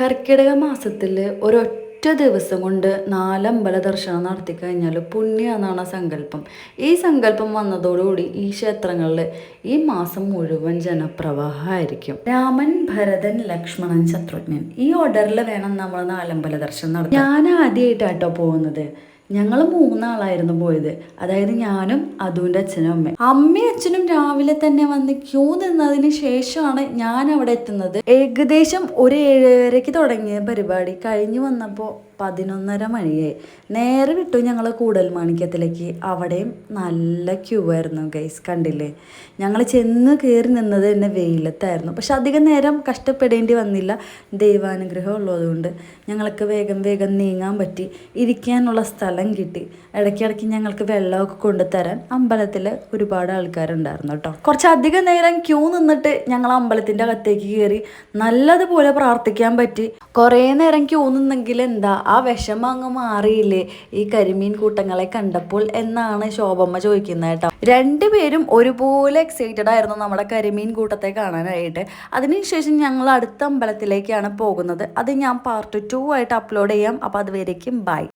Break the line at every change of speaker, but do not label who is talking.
കർക്കിടക മാസത്തിൽ ഒരൊറ്റ ദിവസം കൊണ്ട് നാലമ്പല ദർശനം നടത്തി കഴിഞ്ഞാൽ പുണ്യാന്നാണ് സങ്കല്പം. ഈ സങ്കല്പം വന്നതോടുകൂടി ഈ ക്ഷേത്രങ്ങളിൽ ഈ മാസം മുഴുവൻ ജനപ്രവാഹമായിരിക്കും. രാമൻ ഭരതൻ ലക്ഷ്മണൻ ശത്രുഘ്നൻ. ഈ ഓർഡറിൽ വേണം നമ്മൾ നാലമ്പല ദർശനം നടത്താൻ. ഞാൻ ആദ്യമായിട്ടാട്ടോ പോകുന്നത്. ഞങ്ങൾ മൂന്നാളായിരുന്നു പോയത്. അതായത് ഞാനും അതുവിന്റെ അച്ഛനും അമ്മയും. അമ്മയും അച്ഛനും രാവിലെ തന്നെ വന്ന് ക്യൂ നിന്നതിന് ശേഷമാണ് ഞാൻ അവിടെ എത്തുന്നത്. ഏകദേശം ഒരു ഏഴരയ്ക്ക് തുടങ്ങിയ പരിപാടി കഴിഞ്ഞു വന്നപ്പോൾ പതിനൊന്നര മണിയായി. നേരെ വിട്ടു ഞങ്ങൾ കൂടൽമാണിക്യത്തിലേക്ക് അവിടെയും നല്ല ക്യൂ ആയിരുന്നു ഗൈസ് കണ്ടില്ലേ? ഞങ്ങൾ ചെന്ന് കയറി നിന്നത് തന്നെ വെയിലത്തായിരുന്നു. പക്ഷെ അധികം നേരം കഷ്ടപ്പെടേണ്ടി വന്നില്ല. ദൈവാനുഗ്രഹം ഉള്ളതുകൊണ്ട് ഞങ്ങൾക്ക് വേഗം വേഗം നീങ്ങാൻ പറ്റി. ഇരിക്കാനുള്ള സ്ഥലം കിട്ടി. ഇടയ്ക്കിടയ്ക്ക് ഞങ്ങൾക്ക് വെള്ളമൊക്കെ കൊണ്ടുതരാൻ അമ്പലത്തിൽ ഒരുപാട് ആൾക്കാരുണ്ടായിരുന്നു കേട്ടോ. കുറച്ചധികം നേരം ക്യൂ നിന്നിട്ട് ഞങ്ങൾ അമ്പലത്തിന്റെ അകത്തേക്ക് കയറി നല്ലതുപോലെ പ്രാർത്ഥിക്കാൻ പറ്റി. കുറേ നേരം ക്യൂ നിന്നെങ്കിൽ എന്താ ആ വിഷമം അങ്ങ് മാറിയില്ലേ? ഈ കരിമീൻ കൂട്ടങ്ങളെ കണ്ടപ്പോൾ എന്നാണ് ശോഭമ്മ ചോദിക്കുന്നത് കേട്ടോ. രണ്ടുപേരും ഒരുപോലെ എക്സൈറ്റഡ് ആയിരുന്നു നമ്മുടെ കരിമീൻ കൂട്ടത്തെ കാണാനായിട്ട്. അതിനുശേഷം ഞങ്ങൾ അടുത്ത അമ്പലത്തിലേക്കാണ് പോകുന്നത്. അത് ഞാൻ പാർട്ട് ടു ആയിട്ട് അപ്ലോഡ് ചെയ്യാം. അപ്പോൾ അതുവരേക്കും ബൈ